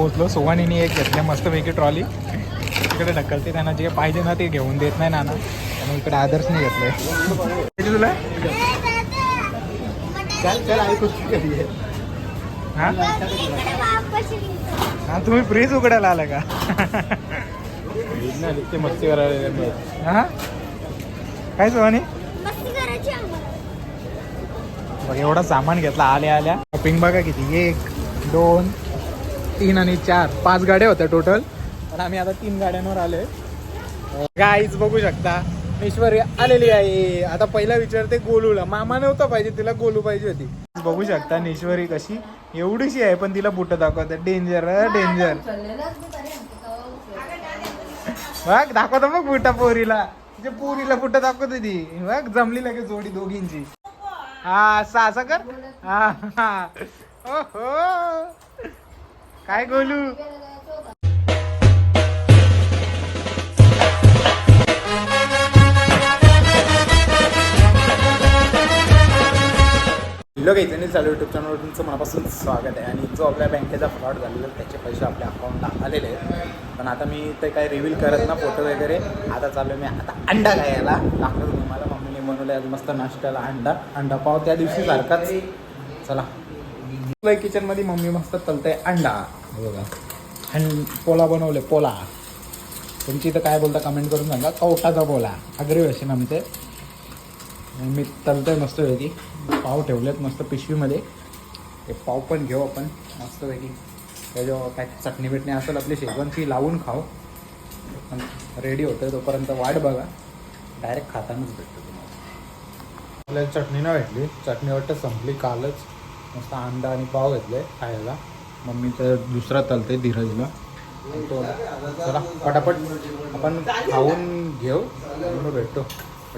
पोचलो सोवानीने एक घेतल्या मस्तपैकी ट्रॉली. इकडे ढकलते त्यांना जे पाहिजे ना ते घेऊन देत नाही नाना. त्यामुळे इकडे आदर्शने घेतलंय. किती तुला? चल चल आई कुछ करिए हा? हा तुम्ही फ्रीज उघडायला आला का? ना ते मस्ती करायला हा? काय सोवानी मस्ती करायची आम्हाला. बघ एवढा सामान घेतला आल्या आल्या. शॉपिंग बघा किती. एक दोन तीन आणि चार. पाच गाड्या होत्या टोटल पण आम्ही आता तीन गाड्यांवर आलोय. गाईच बघू शकता. ईश्वरी आलेली आहे. आता पहिला विचारते गोलूला. मामा नव्हता पाहिजे तिला गोलू पाहिजे होती. बघू शकता नेश्वरी कशी. एवढीशी आहे पण तिला बुट दाखवते डेंजर डेंजर बघ दाखवत बघ बुटा पोरीला. तिच्या पोरीला बुट दाखवते ती. बघ जमली लगेच जोडी दोघींची. हा असं असं कर. हा हा. काय गोलू? हॅलो काही नाही चालू युट्यूब चॅनलवर तुमचं मनापासून स्वागत आहे. आणि जो आपल्या बँकेचा फ्रॉड झालेला त्याचे पैसे आपल्या अकाउंटला आलेले आहेत. पण आता मी ते काही रिव्हील करत ना फोटो वगैरे आता चालू मी आता अंडा खायला. दाखवतो तुम्हाला मम्मीने बनवलं आज मस्त नाश्त्याला अंडा. अंडा पाव त्या दिवशी सारखाच. चला. किचनमध्ये मम्मी मस्त तलते अंडा. बघा. आणि पोला बनवले पोला. तुमची इथं काय बोलता कमेंट करून सांगा. कवटाचा पोला. अग्री असेल आमचे मी तलतोय मस्त पैकी. पाव ठेवलेत मस्त पिशवीमध्ये. ते पाव पण घेऊ आपण. मस्त पैकी. त्याच्यावर काय चटणी बिटणी असेल आपली शेजवानची लावून खाऊ. पण रेडी होतं तोपर्यंत वाट बघा. डायरेक्ट खातानाच भेटतो तुम्हाला. आपल्याला चटणी नाही भेटली. चटणी वाटतं संपली कालच. मस्त अंडा आणि पाव घेतले खायला. मम्मी तर दुसरा तलते धीरजला. तो चला पटापट आपण खाऊन घेऊ आणि भेटतो.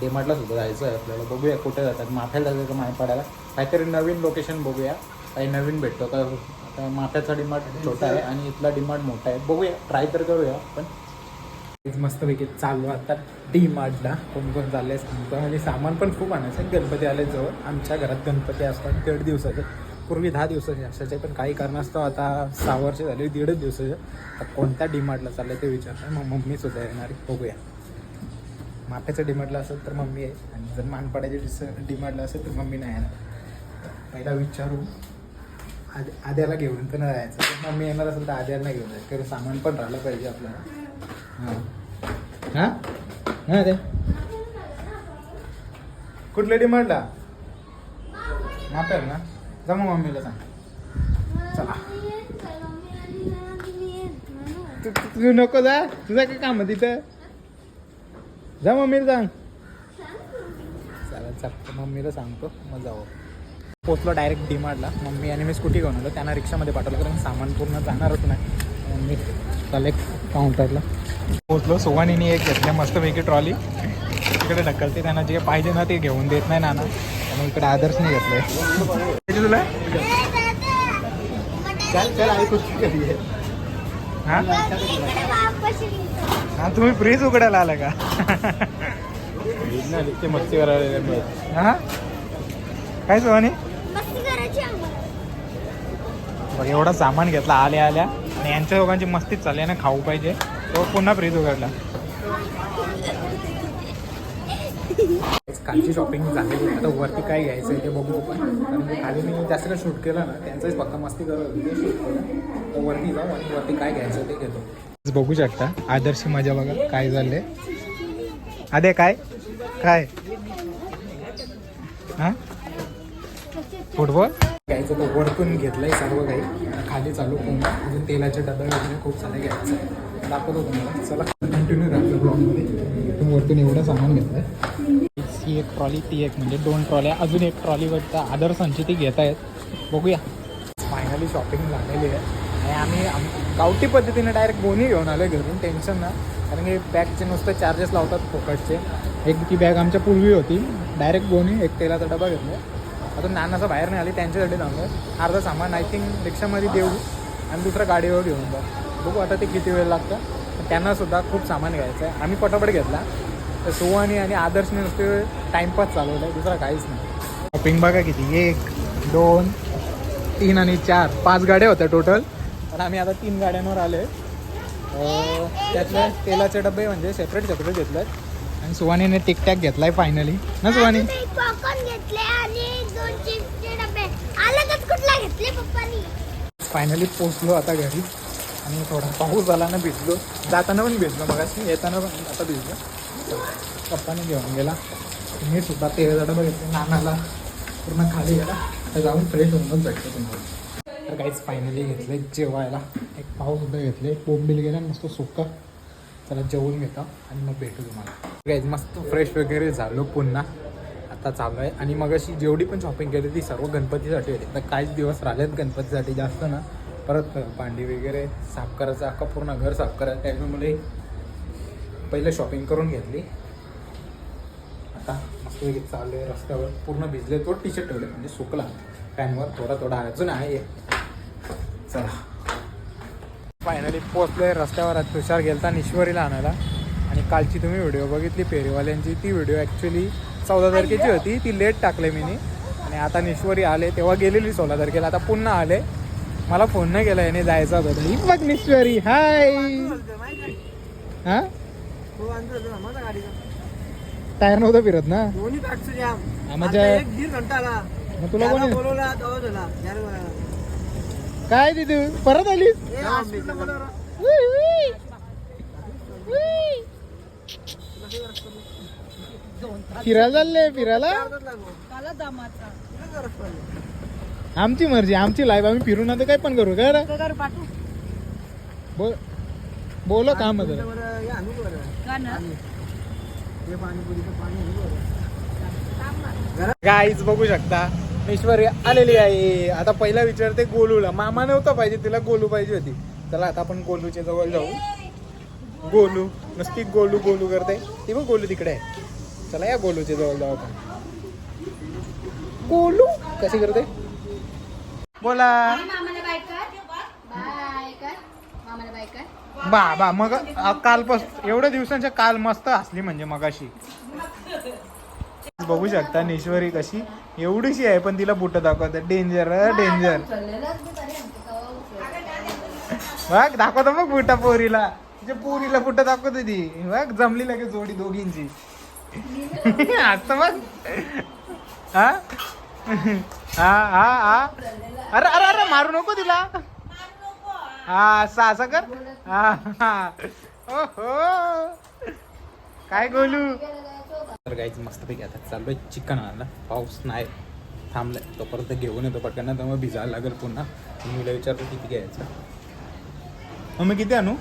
डीमार्टला सुद्धा जायचं आहे आपल्याला. बघूया कुठे जातात. माफ्याला जायचं का माय पडायला? काहीतरी नवीन लोकेशन बघूया. काही नवीन भेटतो. का आता माफ्याचा डिमार्ट छोटा आहे आणि इथला डिमार्ट मोठा आहे. बघूया ट्राय तर करूया पण मस्तपैकी चालू आता डी मार्टला कोण कोण चाललंय सांगतो आणि सामान पण खूप आणायचं आहे. गणपती आले जवळ. आमच्या घरात गणपती असतात. दीड दिवसाचे. पूर्वी दहा दिवसाचे असायचे पण काही कारणास्तव आता सहा वर्ष झाली दीडच दिवसाचे आता कोणत्या डिमार्टला चाललं ते विचारलं मग मम्मी सुद्धा येणार आहे. बघूया. माफ्याचं डिमार्टला असेल तर मम्मी आहे. आणि जर मानपाड्याच्या डिस डिमार्टला असेल तर मम्मी नाही येणार. पहिला विचारू आद आद्याला घेऊन पण जायचं. मम्मी येणार असेल तर आद्याला घेऊन जायचं. कारण सामान पण राहिलं पाहिजे आपल्याला. हां. हां? हां ते कुठल्या डिमांडला मापेल ना जा मग मम्मीला सांग चला तू तू- नको जा तुझं काय काम आहे तिथं जा मम्मीला सांग चला चल मम्मीला सांगतो मग जाऊ पोचलो डायरेक्ट डिमार्टला मम्मी आणि मी स्कूटी घेऊन आलो त्यांना रिक्षामध्ये पाठवलं कारण सामान पूर्ण जाणारच नाही मम्मी कलेक्ट काउंटरला पोचलो सोवानीने एक घेतल्या मस्तपैकी ट्रॉली इकडे ढकलते त्यांना जे पाहिजे ना ते घेऊन देत नाही नाना. त्यामुळे इकडे आदर्शने घेतलंय. किती तुला? चल चल आई कुछ करिए हा? हा तुम्ही फ्रीज उघडायला आला का? ते मस्ती करायला हा? काय सोवानी मस्ती करायची आम्हाला. बघ एवढा सामान घेतला आल्या आल्या. आणि यांच्या दोघांची मस्तीच चालली ना खाऊ पाहिजे. तो पुन्हा फ्रीज उघडला. कालची शॉपिंग झालेली आहे. आता वरती काय घ्यायचं आहे ते बघू आपण. कारण की खाली मी जास्त काही शूट केलं ना त्यांचंच फक्त मस्ती करत होती ते शूट केलं. तर वरती जाऊ आणि वरती काय घ्यायचं ते घेतो. बघू शकता. आदर्शी मजा बघा काय झालंय? अदे काय? काय? हा? फुटबॉल? घ्यायचं तर वरतून घेतलंय सर्व काही. खाली चालू पुन्हा अजून तेलाचे डबे वगैरे खूप सारे घ्यायचं आहे. दाखवतो तुम्हाला. चला कंटिन्यू राहतो ब्लॉगमध्ये इथून वरतून एवढं सामान घेतलंय. ही एक ट्रॉली ती एक म्हणजे दोन ट्रॉल्या अजून एक ट्रॉली वाटतं आदर्शांची ती घेत आहेत बघूया. फायनली शॉपिंग झालेली आहे. आणि आम्ही आम- गावठी पद्धतीने डायरेक्ट गोणी घेऊन आलो घरून. टेन्शन ना. कारण की बॅगचे नुसतं चार्जेस लावतात फोकटचे एक ती बॅग आमच्या पूर्वी होती. डायरेक्ट गोणी एक तेलाचा डबा घेतला. अजून नानाचा बाहेर नाही आली त्यांच्यासाठी थांबलो अर्धा सामान आय थिंक रिक्षामध्ये देऊ. आणि दुसऱ्या गाडीवर घेऊन जाऊ बघू आता ते किती वेळ लागतं. त्यांनासुद्धा खूप सामान घ्यायचं आहे आम्ही पटापट घेतला. तर सोहानी आणि आदर्शने नुसते टाइमपास चालवला आहे दुसरा काहीच नाही. शॉपिंग बघा किती एक दोन तीन आणि चार. पाच गाड्या होत्या टोटल पण आम्ही आता तीन गाड्यांवर आले त्यातले तेलाचे डबे म्हणजे सेपरेट सेपरेट घेतले आणि सुवानीने टिकटॅक घेतलाय फायनली ना सुवानी घेतले घेतले फायनली पोचलो आता घरी. आणि थोडा पाऊस आला ना भिजलो. जाताना पण भिजलो मग येताना पण आता भिजलो. पप्पाने घेऊन गेला. मी सुद्धा तेलाचा डबा घेतला नानाला. पूर्ण खाली गेला. आता जाऊन फ्रेश होऊनच भेटतो तुम्हाला. तर काहीच फायनली घेतले जेवायला. एक पावसुद्धा घेतले. बोंबील गेला मस्त सुक्का. त्याला जेवून घेता आणि मग भेटू तुम्हाला. काहीच मस्त फ्रेश वगैरे झालो पुन्हा. आता चालू आहे. आणि मग अशी जेवढी पण शॉपिंग केली ती सर्व गणपतीसाठी होती. तर काहीच दिवस राहिलेत गणपतीसाठी जास्त ना. परत भांडी वगैरे साफ करायचं अख्खा पूर्ण घर साफ करायचं. त्याच्यामुळे पहिले शॉपिंग करून घेतली. आता मस्त चालू आहे रस्त्यावर पूर्ण भिजले तो टी शर्ट ठेवले म्हणजे सुकला. फॅनवर थोडा थोडा अजून आहे. चला. फायनली पोचलोय रस्त्यावर तुषार गेलता निश्वरीला आणायला. आणि कालची तुम्ही व्हिडिओ बघितली फेरीवाल्यांची ती व्हिडिओ ॲक्च्युली चौदा तारखेची होती. ती लेट टाकले मी आणि आता निश्वरी आले तेव्हा गेलेली सोळा तारखेला. आता पुन्हा आले. मला फोन नाही केला याने जायचा होता. ही बघ निश्वरी. हाय हा? टायर नव्हतं फिरत ना दोन्ही ताटचं जाम आता एक दीड घंटा आला मग तुला त्याला कोणी बोलवला तेव्हा झाला चार वेळा. काय दिदू परत आलीस ए, हॉस्पिटलला बोलवलं. फिरायला चालले फिरायला अर्धाच लागलो. किती गरज पडली? आमची मर्जी आमची लाईफ आम्ही फिरून आता काय पण करू काय रे? बोल बोलो काम आहे हे. हे बरं. गाईच बघू शकता. ईश्वरी आलेली आहे. आता पहिला विचारते गोलूला. मामा नव्हता पाहिजे तिला गोलू पाहिजे होती. चला आता आपण गोलूच्या जवळ जाऊ. गोलू नसती गोलू गोलू करते. ती बघ गोलू तिकडे आहे. चला या गोलूच्या जवळ जाऊ आपण. गोलू? कशी करते? बोला मामाला बाय कर बाय कर मामाला बाय कर बा बा मग कालपास एवढ्या दिवसांच्या काल मस्त असली म्हणजे मगाशी. बघू शकता नेश्वरी कशी एवढीशी आहे पण तिला बुट दाखवत डेंजर डेंजर बघ दाखवतो मग बुटा पोरीला. पोरीला बुट दाखवत ती. बघ जमली लगेच जोडी दोघींची. आता मग हा? हा हा हा. अरे अरे अरे मारू नको तिला. हा असं असं कर. हा काय गोलू? तर मस्त पैकी आता चाललोय चिकन आणायला. पाऊस नाही थांबलाय. तोपर्यंत घेऊन येतो पटकन तर मग भिजायला लागेल पुन्हा. मुलं विचारतो किती घ्यायचं. मग मी किती आणू?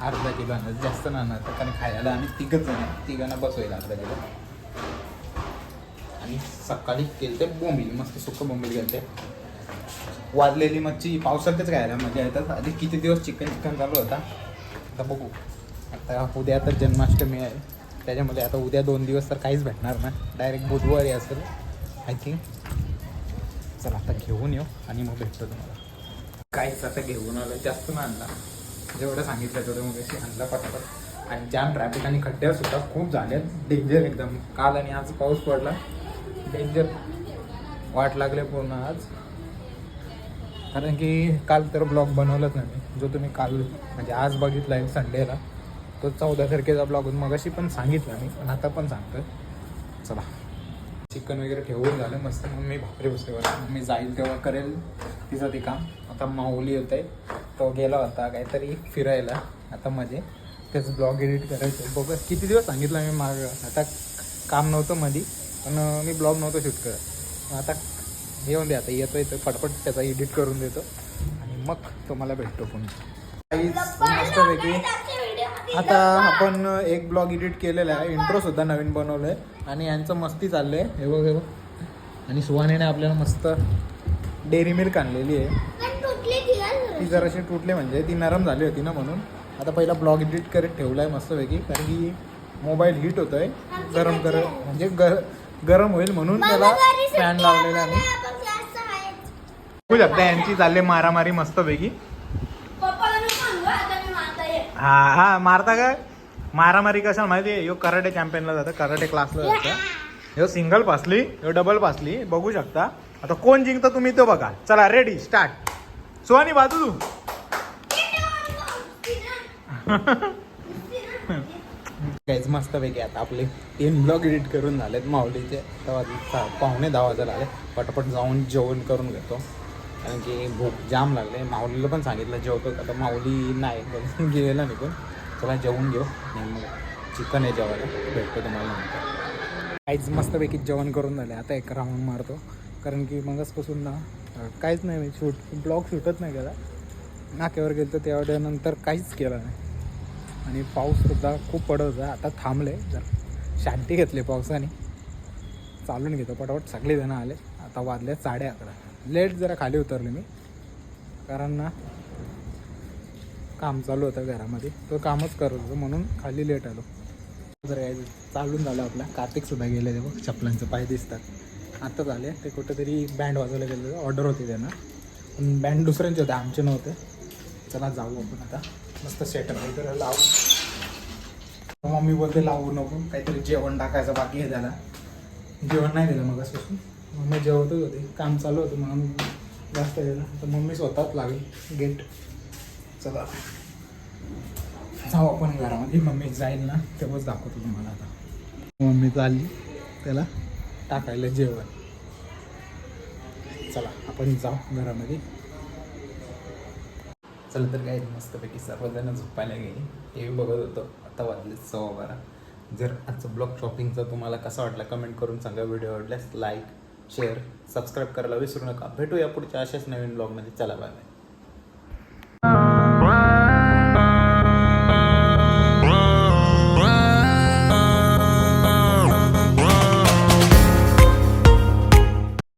अर्धा किलो आणत जास्त नाही आणत कारण खायला आम्ही तिघच जण तिघांना बसवेल अर्धा किलो. आणि सकाळी केलं ते बोंबील. मस्त सुक्क बोंबील गेलते वाजलेली मच्छी पावसातच खायला मजा येतात. आधी किती दिवस चिकन चिकन चालू होता? आता बघू. आता उद्या तर जन्माष्टमी आहे. त्याच्यामध्ये आता उद्या दोन दिवस तर काहीच भेटणार ना डायरेक्ट बुधवारी असेल आय थिंक चला आता घेऊन येऊ आणि मग भेटतो तुम्हाला. काहीच आता घेऊन आलं जास्त ना आणला. जेवढं सांगितलं तेवढं मग अशी आणला पटापट. आणि जाम ट्रॅफिक आणि खड्ड्या सुद्धा खूप झाल्या डेंजर एकदम. काल आणि आज पाऊस पडला. डेंजर वाट लागले पूर्ण आज. कारण की काल तर ब्लॉग बनवलाच नाही मी. जो तुम्ही काल म्हणजे आज बघितला आहे संडेला तो चौदा तारखेचा ब्लॉग मग अशी पण सांगितलं मी पण आता पण सांगतोय. चला. चिकन वगैरे ठेवून झालं मस्त. मग मी भाकरी बसल्यावर मी जाईल तेव्हा करेल तिचं ते काम. आता माऊली येत आहे तो गेला होता काहीतरी फिरायला. आता मजे त्याचं ब्लॉग एडिट करायचं बघ किती दिवस सांगितलं मी माग. आता काम नव्हतं मधी पण मी ब्लॉग नव्हतं शूट करत. मग आता येऊन दे आता येतो येतो पटपट त्याचा एडिट करून देतो. आणि मग तुम्हाला भेटतो पुन्हा. काहीच मस्तपैकी. आता आपण एक ब्लॉग एडिट केलेला आहे. इंट्रो सुद्धा नवीन बनवलं आहे आणि यांचं मस्ती चाललं आहे हे बघ हे बघ. आणि सुहानेने आपल्याला मस्त डेअरी मिल्क आणलेली आहे. ती जराशी तुटली म्हणजे ती नरम झाली होती ना म्हणून. आता पहिला ब्लॉग एडिट करत ठेवला आहे मस्तपैकी. कारण की मोबाईल हीट होतो आहे गरम कर म्हणजे गर गरम होईल म्हणून त्याला फॅन लावलेला आहे. बघू शकता यांची चालले मारामारी मस्तपैकी. पप्पाला मी सांगू आता मी मारता येईल हा हा मारता काय? मारामारी कशाला माहिती आहे? ह्यो कराटे चॅम्पियनला जातं कराटे क्लासला जातं. ह्यो सिंगल पासली ह्यो डबल पासली बघू शकता. आता कोण जिंकतं तुम्ही तो बघा. चला रेडी स्टार्ट सुहानी बाजू तू. काहीच मस्तपैकी आता आपले तीन ब्लॉग एडिट करून झालेत माऊलीचे. तेव्हा पाहुणे दहा वाजायला आले पटापट जाऊन जेवण करून घेतो. कारण की भूक जाम लागले. माऊलीला पण सांगितलं जेवतो. आता माऊली नाही गेलेला निघून चला जेवून घेऊ. मग चिकन आहे जेवायला. भेटतो तुम्हाला नंतर. काहीच मस्तपैकी जेवण करून झाले. आता एक राऊंड मारतो. कारण की मगचपासून ना काहीच नाही मी शूट ब्लॉग शूटच नाही केला. नाक्यावर गेलो तर त्यावेळेनंतर काहीच केलं नाही. आणि पाऊससुद्धा खूप पडत होता. आता थांबले जर शांती घेतली पावसाने. चालून घेतो पटापट. सगळेजणं आले. आता वाजले साडे अकरा. लेट जरा खाली उतरले मी. कारण ना काम चालू होतं घरामध्ये. तो कामच करत होतो. म्हणून खाली लेट आलो. जर यायचं. चालून झालं आपला. कार्तिकसुद्धा गेले ते बघ. चपलांचं पाय दिसतात. आत्ताच आले ते कुठेतरी बँड वाजवलं गेलं. ऑर्डर होती त्यांना. पण बँड दुसऱ्यांचे होते. आमचे नव्हते. चला जाऊ आपण आता. मस्त सेटअप वगैरे लावू. मम्मी बोलते लावू नको. काहीतरी जेवण टाकायचं बाकी आहे त्याला. जेवण नाही दिलं मग असं मम्मी जेवतच होते. काम चालू होतं म्हणून जास्त दिलं तर मम्मी स्वतःच लागेल गेट चला. जाऊ आपण घरामध्ये. मम्मी जाईल ना तेव्हाच दाखवतो तुम्हाला आता. मम्मी चालली त्याला टाकायला जेवण. चला आपण जाऊ घरामध्ये. चला तर काय मस्तपैकी सर्वजण झोपायला गेले. टी व्ही बघत होतो. आता वाजले सव्वा बारा. जर आजचं ब्लॉग शॉपिंगचा तुम्हाला कसा वाटला कमेंट करून सांगा. व्हिडिओ आवडल्यास लाईक शेअर सबस्क्राईब करायला विसरू नका. भेटूया पुढच्या अशाच नवीन ब्लॉगमध्ये चला बाय बाय